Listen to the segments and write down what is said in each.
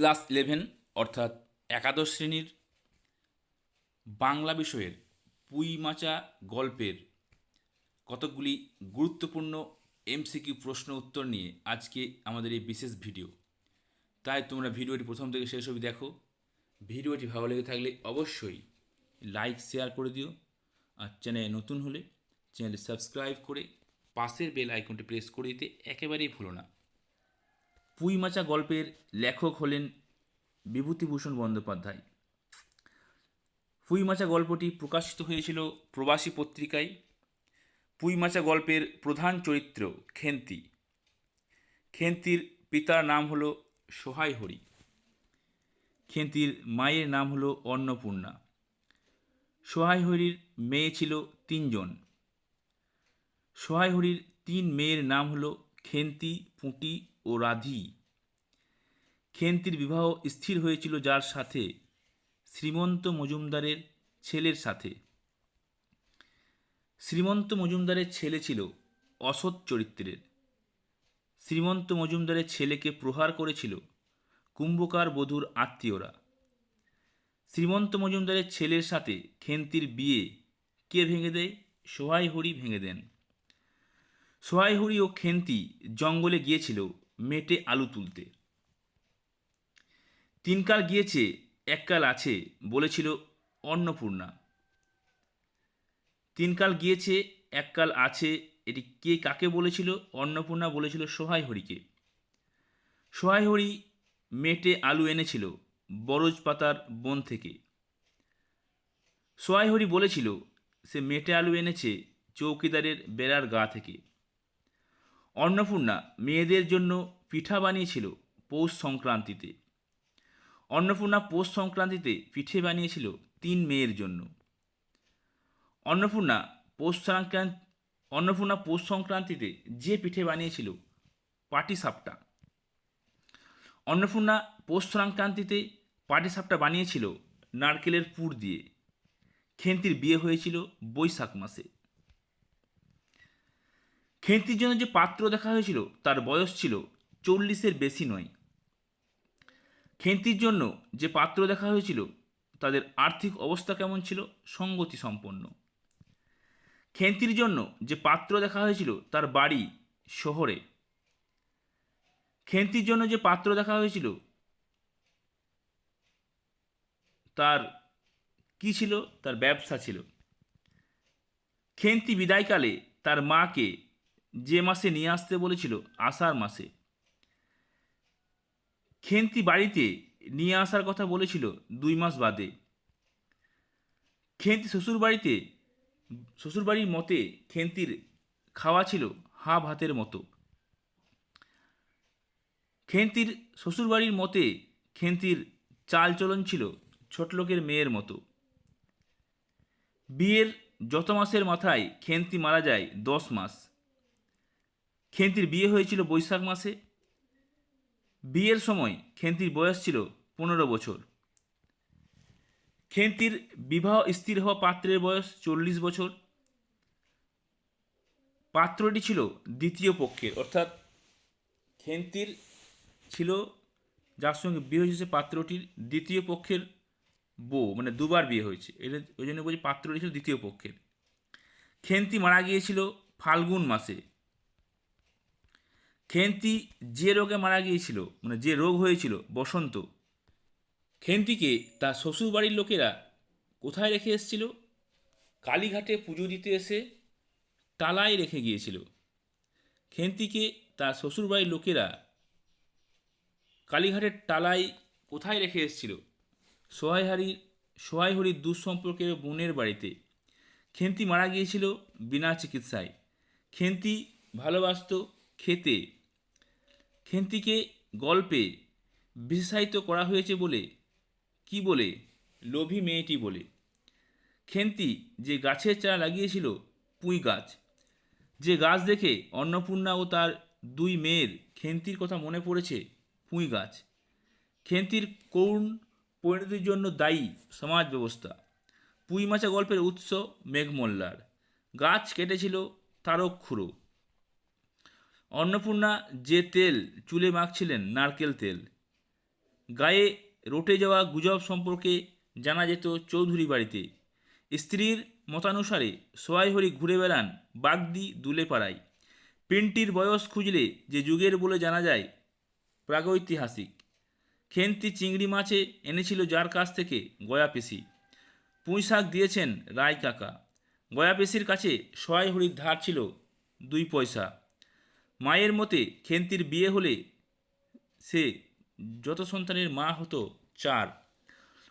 Class eleven, অর্থাৎ একাদশ শ্রেণির বাংলা বিষয়ের পুঁই মাচা গল্পের কতকগুলি গুরুত্বপূর্ণ এমসিকিউ প্রশ্ন উত্তর নিয়ে আজকে আমাদের এই বিশেষ ভিডিও। তাই তোমরা ভিডিওটি প্রথম থেকে শেষ অবধি দেখো। ভিডিওটি ভালো লেগে থাকলে অবশ্যই লাইক, শেয়ার করে দিও। আর চ্যানেলে নতুন হলে চ্যানেলটি সাবস্ক্রাইব করে পাশের বেল আইকনটি প্রেস করে দিতে একেবারেই ভুলো না। পুঁই মাচা গল্পের লেখক হলেন বিভূতিভূষণ বন্দ্যোপাধ্যায়। পুঁই মাচা গল্পটি প্রকাশিত হয়েছিল প্রবাসী পত্রিকায়। পুঁই মাচা গল্পের প্রধান চরিত্র খেন্তি। খেন্তির পিতার নাম হলো সোহাই হরি। খেন্তির মায়ের নাম হলো অন্নপূর্ণা। সোহাই হরির মেয়ে ছিল তিনজন। সোহাই হরির তিন মেয়ের নাম হলো খেন্তি, পুঁটি ও রাধি। খেন্তির বিবাহ স্থির হয়েছিল যার সাথে, শ্রীমন্ত মজুমদারের ছেলের সাথে। শ্রীমন্ত মজুমদারের ছেলে ছিল অসৎ চরিত্রের। শ্রীমন্ত মজুমদারের ছেলেকে প্রহার করেছিল কুম্ভকার বধূর আত্মীয়রা। শ্রীমন্ত মজুমদারের ছেলের সাথে খেন্তির বিয়ে কে ভেঙে দেয়? সোহাই হরি ভেঙে দেন। সোহাই হরি ও খেন্তি জঙ্গলে গিয়েছিল মেটে আলু তুলতে। তিনকাল গিয়েছে, এককাল আছে, বলেছিল অন্নপূর্ণা। তিনকাল গিয়েছে, এককাল আছে, এটি কে কাকে বলেছিল? অন্নপূর্ণা বলেছিল সোহাই হরিকে। সোহাই হরি মেটে আলু এনেছিল বরজ পাতার বন থেকে। সোহাই হরি বলেছিল, সে মেটে আলু এনেছে চৌকিদারের বেড়ার গা থেকে। অন্নপূর্ণা মেয়েদের জন্য পিঠা বানিয়েছিল পৌষ সংক্রান্তিতে। অন্নপূর্ণা পৌষ সংক্রান্তিতে পিঠে বানিয়েছিল তিন মেয়ের জন্য। অন্নপূর্ণা পৌষ সংক্রান্ত অন্নপূর্ণা পৌষ সংক্রান্তিতে যে পিঠে বানিয়েছিল পাটিসাপটা। অন্নপূর্ণা পৌষ সংক্রান্তিতে পাটিসাপটা বানিয়েছিল নারকেলের পুর দিয়ে। খেন্তির বিয়ে হয়েছিল বৈশাখ মাসে। খেন্তির জন্য যে পাত্র দেখা হয়েছিল, তার বয়স ছিল চল্লিশের বেশি নয়। খেন্তির জন্য যে পাত্র দেখা হয়েছিল, তাদের আর্থিক অবস্থা কেমন ছিল? সঙ্গতি সম্পন্ন খেন্তির জন্য যে পাত্র দেখা হয়েছিল, তার বাড়ি শহরে। খেন্তির জন্য যে পাত্র দেখা হয়েছিল, তার কি ছিল? তার ব্যবসা ছিল। খেন্তি বিদায়কালে তার মাকে যে মাসে নিয়ে আসতে বলেছিল, আষাঢ় মাসে। খেন্তি বাড়িতে নিয়ে আসার কথা বলেছিল দুই মাস বাদে। খেন্তি শ্বশুর বাড়িতে শ্বশুরবাড়ির মতে খেন্তির খাওয়া ছিল হা ভাতের মতো। খেন্তির শ্বশুরবাড়ির মতে খেন্তির চাল চলন ছিল ছোটলোকের মেয়ের মতো। বিয়ের যত মাসের মাথায় খেন্তি মারা যায় দশ মাস। খেন্তির বিয়ে হয়েছিল বৈশাখ মাসে। বিয়ের সময় খেন্তির বয়স ছিল পনেরো বছর। খেন্তির বিবাহ স্থির হওয়া পাত্রের বয়স চল্লিশ বছর। পাত্রটি ছিল দ্বিতীয় পক্ষের, অর্থাৎ খেন্তির ছিল যার সঙ্গে বিয়ে হয়েছে পাত্রটির দ্বিতীয় পক্ষের বউ মানে দুবার বিয়ে হয়েছে। এটা ওই জন্য বলছি পাত্রটি ছিল দ্বিতীয় পক্ষের। খেন্তি মারা গিয়েছিল ফাল্গুন মাসে। খেন্তি যে রোগে মারা গিয়েছিল মানে যে রোগ হয়েছিল, বসন্ত, খেন্তিকে তার শ্বশুরবাড়ির লোকেরা কোথায় রেখে এসেছিল? কালীঘাটে পুজো দিতে এসে টালায় রেখে গিয়েছিল। খেন্তিকে তার শ্বশুরবাড়ির লোকেরা কালীঘাটের টালায় কোথায় রেখে এসেছিল? সোহাইহারির সোহাইহরির দুঃসম্পর্কের বোনের বাড়িতে। খেন্তি মারা গিয়েছিল বিনা চিকিৎসায়। খেন্তি ভালোবাসত খেতে। খেন্তিকে গল্পে বিশেষায়িত করা হয়েছে বলে, কি বলে? লোভী মেয়েটি বলে। খেন্তি যে গাছের চারা লাগিয়েছিল পুঁই গাছ, যে গাছ দেখে অন্নপূর্ণা ও তার দুই মেয়ের খেন্তির কথা মনে পড়েছে পুঁই গাছ। খেন্তির করুণ পরিণতির জন্য দায়ী সমাজ ব্যবস্থা। পুঁই মাচা গল্পের উৎস মেঘমল্লার। গাছ কেটেছিল তারক খুঁড়ো। অন্নপূর্ণা যে তেল চুলে মাখছিলেন, নারকেল তেল। গায়ে রটে যাওয়া গুজব সম্পর্কে জানা যেত চৌধুরী বাড়িতে। স্ত্রীর মতানুসারে সোয়াইহরি ঘুরে বেড়ান বাগদি দুলে পাড়ায় পিন্টির বয়স খুঁজলে যে যুগের বলে জানা যায়, প্রাগৈতিহাসিক। খেন্তি চিংড়ি মাছে এনেছিল যার কাছ থেকে গয়া পেশি। পুঁই শাক দিয়েছেন রায় কাকা গয়া পেশির কাছে সহায় হরির ধার ছিল দুই পয়সা। মায়ের মতে খেন্তির বিয়ে হলে সে যত সন্তানের মা হতো চার।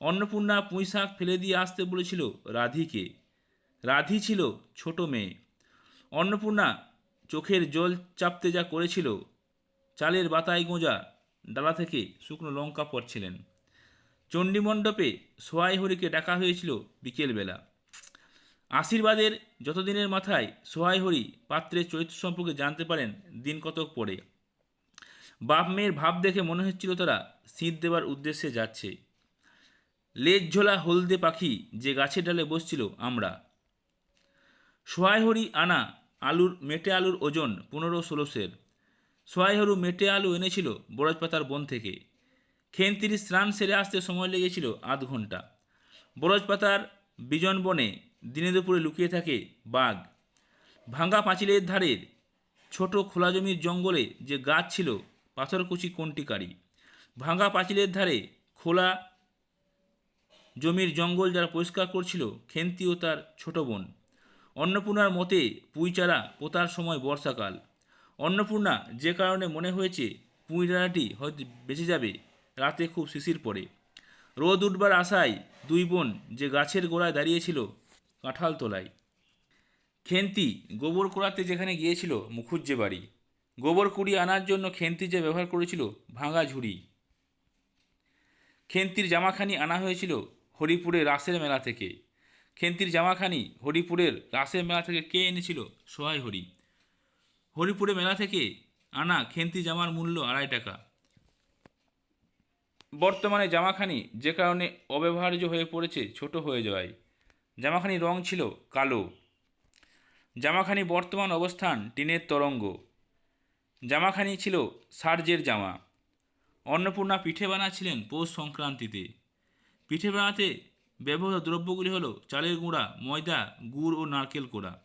অন্নপূর্ণা পুঁই শাক ফেলে দিয়ে আসতে বলেছিল রাধিকে। রাধি ছিল ছোট মেয়ে। অন্নপূর্ণা চোখের জল চাপতে যা করেছিল, চালের বাতায় গোঁজা ডালা থেকে শুকনো লঙ্কা পড়ছিলেন চণ্ডীমণ্ডপে সোয়াই হরিকে ডাকা হয়েছিল বিকেলবেলা। আশীর্বাদের যতদিনের মাথায় সোহাই হরি পাত্রের চরিত্র সম্পর্কে জানতে পারেন দিন কতক পরে। বাপ মেয়ের ভাব দেখে মনে হচ্ছিল তারা শীত দেবার উদ্দেশ্যে যাচ্ছে। লেজ ঝোলা হলদে পাখি যে গাছের ডালে বসছিল আমরা। সোহাইহরি আনা আলুর মেটে আলুর ওজন পনেরো ষোলো সের। সোহাইহরু মেটে আলু এনেছিল বরজপাতার বন থেকে। খেন্তির স্নান সেরে আসতে সময় লেগেছিল আধ ঘণ্টা বরজপাতার বিজন বনে দিনে দুপুরে লুকিয়ে থাকে বাঘ। ভাঙ্গা পাঁচিলের ধারের ছোট খোলা জমির জঙ্গলে যে গাছ ছিল পাথরকুচি কোনটিকারি ভাঙ্গা পাঁচিলের ধারে খোলা জমির জঙ্গল যারা পরিষ্কার করছিল, খেন্তি ও তার ছোট বোন। অন্নপূর্ণার মতে পুঁইচারা পোতার সময় বর্ষাকাল। অন্নপূর্ণা যে কারণে মনে হয়েছে পুঁইডানাটি হয়তো বেঁচে যাবে, রাতে খুব শিশির পড়ে। রোদ উঠবার আশায় দুই বোন যে গাছের গোড়ায় দাঁড়িয়েছিল কাঁঠাল তোলায় খেন্তি গোবর কুড়াতে যেখানে গিয়েছিল মুখুজ্জে বাড়ি। গোবর কুড়িয়ে আনার জন্য খেন্তি যে ব্যবহার করেছিল ভাঙা ঝুড়ি। খেন্তির জামাখানি আনা হয়েছিল হরিপুরের রাসের মেলা থেকে। খেন্তির জামাখানি হরিপুরের রাসের মেলা থেকে কে এনেছিল? সোহাই হরি। হরিপুরে মেলা থেকে আনা খেন্তি জামার মূল্য আড়াই টাকা। বর্তমানে জামাখানি যে কারণে অব্যবহার্য হয়ে পড়েছে, ছোট হয়ে যাওয়ায় জামাখানি রং ছিল কালো। জামাখানি বর্তমান অবস্থান টিনের তরঙ্গ। জামাখানি ছিল সার্জের জামা। অন্নপূর্ণা পিঠে বানাচ্ছিলেন পৌষ সংক্রান্তিতে। পিঠে বানাতে ব্যবহৃত দ্রব্যগুলি হলো চালের গুঁড়া, ময়দা, গুড় ও নারকেল কোড়া।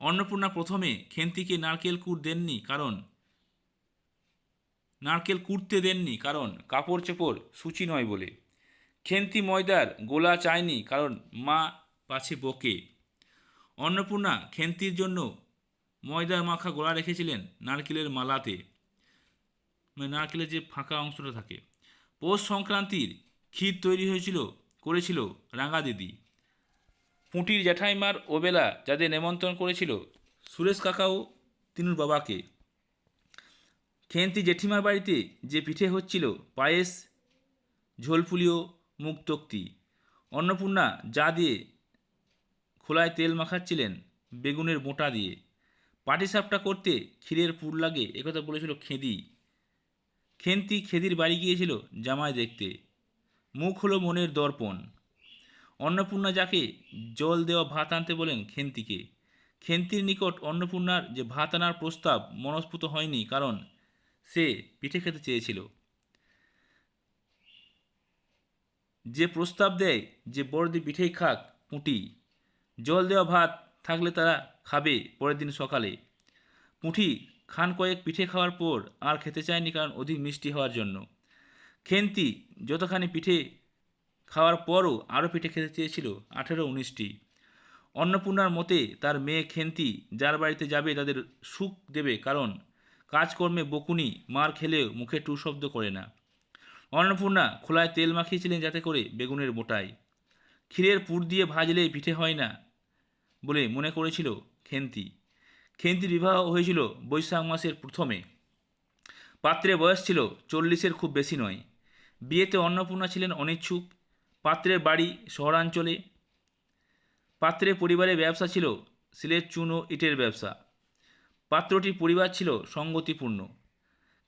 অন্নপূর্ণা প্রথমে খেন্তিকে নারকেল কুড় দেননি কারণ নারকেল কুড়তে দেননি কারণ কাপড় চোপড় সূচি নয় বলে। খেন্তি, ময়দার গোলা চায়নি কারণ মা পাছে বকে। অন্নপূর্ণা খেন্তির জন্য ময়দার মাখা গোলা রেখেছিলেন নারকেলের মালাতে। মানে নারকেলের যে ফাঁকা অংশটা থাকে। পৌষ সংক্রান্তির ক্ষীর তৈরি হয়েছিল, করেছিল রাঙা দিদি। পুঁটির জ্যাঠাইমার ওবেলা যাদের নেমন্ত্রণ করেছিল, সুরেশ কাকাও তিনুর বাবাকে। খেন্তি জেঠিমার বাড়িতে যে পিঠে হচ্ছিল পায়েস ঝোলপুলিও মুক্তক্তি অন্নপূর্ণা যা দিয়ে খোলায় তেল মাখাচ্ছিলেন বেগুনের মোটা দিয়ে। পাটিসাপটা করতে ক্ষীরের পুর লাগে একথা বলেছিল খেদি। খেন্তি খেদির বাড়ি গিয়েছিল জামাই দেখতে। মুখ হলো মনের দর্পণ। অন্নপূর্ণা যাকে জল দেওয়া ভাত আনতে বলেন খেন্তিকে। খেন্তির নিকট অন্নপূর্ণার যে ভাত আনার প্রস্তাব মনস্ফুত হয়নি, কারণ সে পিঠে খেতে চেয়েছিল। যে প্রস্তাব দেয় যে বড়দি পিঠেই খাক পুঁটি জল দেওয়া ভাত থাকলে তারা খাবে পরের দিন সকালে। পুঁঠি খান কয়েক পিঠে খাওয়ার পর আর খেতে চায়নি কারণ অধিক মিষ্টি হওয়ার জন্য। খেন্তি যতখানি পিঠে খাওয়ার পরও আরও পিঠে খেতে চেয়েছিল আঠেরো উনিশটি। অন্নপূর্ণার মতে তার মেয়ে খেন্তি যার বাড়িতে যাবে তাদের সুখ দেবে কারণ কাজকর্মে বকুনি মার খেলেও মুখে টু শব্দ করে না। অন্নপূর্ণা খোলায় তেল মাখিয়েছিলেন যাতে করে বেগুনের মোটায় ক্ষীরের পুর দিয়ে ভাজলে পিঠে হয় না বলে মনে করেছিল খেন্তি। খেন্তির বিবাহ হয়েছিল বৈশাখ মাসের প্রথমে। পাত্রের বয়স ছিল চল্লিশের খুব বেশি নয়। বিয়েতে অন্নপূর্ণা ছিলেন অনিচ্ছুক। পাত্রের বাড়ি শহরাঞ্চলে। পাত্রের পরিবারের ব্যবসা ছিল সিলেট চুন ও ইটের ব্যবসা। পাত্রটির পরিবার ছিল সঙ্গতিপূর্ণ।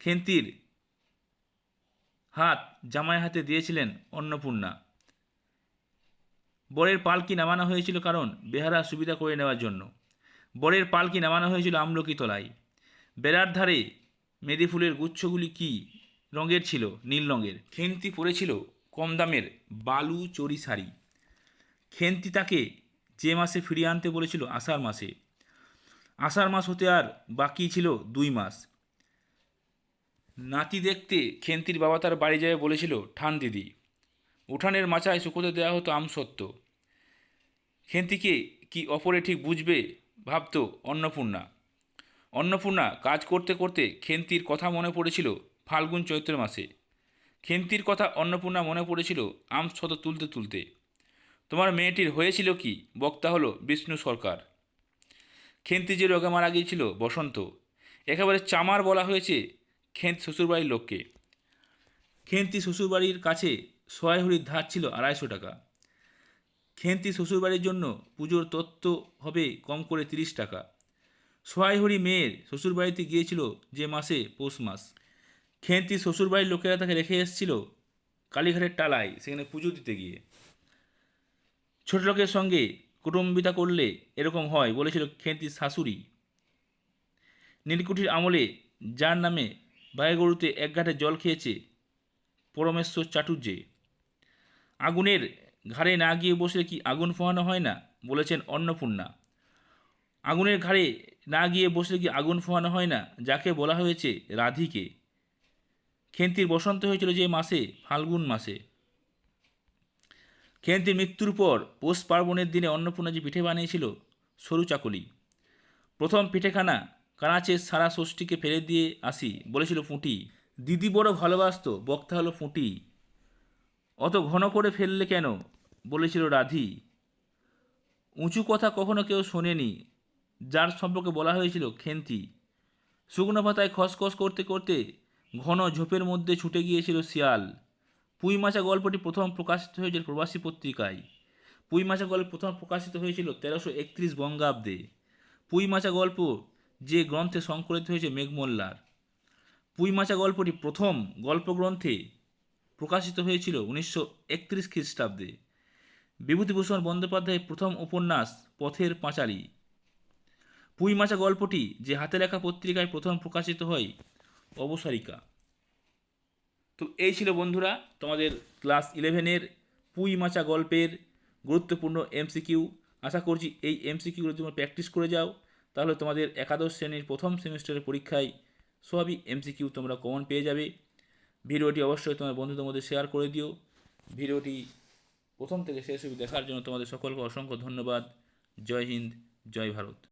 খেন্তির হাত জামাই হাতে দিয়েছিলেন অন্নপূর্ণা। বরের পালকি নামানো হয়েছিল কারণ? বেহারা সুবিধা করে নেওয়ার জন্য। বরের পালকি নামানো হয়েছিল আমলকি তলায়? বেড়ার ধারে মেদি ফুলের গুচ্ছগুলি কি রঙের ছিল? নীল রঙের। খেন্তি পরেছিল কম দামের বালু চরি শাড়ি। খেন্তি তাকে যে মাসে ফিরিয়ে আনতে বলেছিল, আষাঢ় মাসে। আষাঢ় মাস হতে আর বাকি ছিল দুই মাস। নাতি দেখতে খেন্তির বাবা তার বাড়ি যাবে বলেছিল, ঠান দিদি, উঠানের মাচায় শুকোতে দেওয়া হতো আমসত্ত্ব খেন্তিকে কি অপরে ঠিক বুঝবে? ভাবত অন্নপূর্ণা। অন্নপূর্ণা কাজ করতে করতে খেন্তির কথা মনে পড়েছিল ফাল্গুন চৈত্র মাসে। খেন্তির কথা অন্নপূর্ণা মনে পড়েছিল আম শত তুলতে তুলতে। তোমার মেয়েটির হয়েছিল কি? বক্তা হলো বিষ্ণু সরকার। খেন্তি যে রোগে মারা গিয়েছিল, বসন্ত। একেবারে চামার বলা হয়েছে খেন্ত শ্বশুরবাড়ির লোককে। খেন্তি শ্বশুরবাড়ির কাছে সোয়াইহরির ধার ছিল আড়াইশো টাকা। খেন্তি শ্বশুরবাড়ির জন্য পুজোর তত্ত্ব হবে কম করে তিরিশ টাকা। সোহাইহরি মেয়ের শ্বশুরবাড়িতে গিয়েছিল যে মাসে পৌষ মাস। খেন্তি শ্বশুরবাড়ির লোকেরা তাকে রেখে এসেছিল কালীঘাটের টালায়, সেখানে পুজো দিতে গিয়ে। ছোট লোকের সঙ্গে কুটুম্বিতা করলে এরকম হয় বলেছিল খেন্তির শাশুড়ি। নীলকুঠির আমলে যার নামে বায়গরুতে এক ঘাটে জল খেয়েছে পরমেশ্বর চাটুর্যে। আগুনের ঘাড়ে না গিয়ে বসলে কি আগুন ফোহানো হয় না? বলেছেন অন্নপূর্ণা। আগুনের ঘাড়ে না গিয়ে বসলে কি আগুন ফোহানো হয় না? যাকে বলা হয়েছে রাধিকে। খেন্তির বসন্ত হয়েছিল যে মাসে? ফাল্গুন মাসে। খেন্তির মৃত্যুর পর পৌষ পার্বণের দিনে অন্নপূর্ণা যে পিঠে বানিয়েছিল, সরু চাকলি। প্রথম পিঠেখানা কানাচের সারা ষষ্ঠীকে ফেলে দিয়ে আসি, বলেছিল পুঁটি দিদি বড় ভালোবাসত, বক্তা হলো পুঁটি অত ঘন করে ফেললে কেন? বলেছিল রাধি, উঁচু কথা কখনো কেউ শোনেনি, যার সম্পর্কে বলা হয়েছিল খেন্তি। শুকনো পাতায় খসখস করতে করতে ঘন ঝোপের মধ্যে ছুটে গিয়েছিল শিয়াল। পুঁই মাচা গল্পটি প্রথম প্রকাশিত হয়েছিল প্রবাসী পত্রিকায়। পুঁই মাচা গল্প প্রথম প্রকাশিত হয়েছিল তেরোশো একত্রিশ বঙ্গাব্দে। পুঁই মাচা গল্প যে গ্রন্থে সংকলিত হয়েছে মেঘমল্লার। পুঁই মাচা গল্পটি প্রথম গল্পগ্রন্থে প্রকাশিত হয়েছিল উনিশশো একত্রিশ খ্রিস্টাব্দে। বিভূতিভূষণ বন্দ্যোপাধ্যায়ের প্রথম উপন্যাস, পথের পাঁচালী। পুঁই মাচা গল্পটি যে হাতে লেখা পত্রিকায় প্রথম প্রকাশিত হয়, অবসারিকা। তো এই ছিল বন্ধুরা তোমাদের ক্লাস ইলেভেনের পুঁই মাচা গল্পের গুরুত্বপূর্ণ এমসিকিউ আশা করছি এই এমসিকিউগুলো তোমরা প্র্যাকটিস করে যাও। তাহলে তোমাদের একাদশ শ্রেণির প্রথম সেমিস্টারের পরীক্ষায় সবই এমসিকিউ তোমরা কমন পেয়ে যাবে। ভিডিওটি অবশ্যই তোমার বন্ধুদের মধ্যে শেয়ার করে দিও। ভিডিওটি প্রথম থেকে শেষ অবধি দেখার জন্য তোমাদের সকলকে অসংখ্য ধন্যবাদ। জয় হিন্দ জয় ভারত।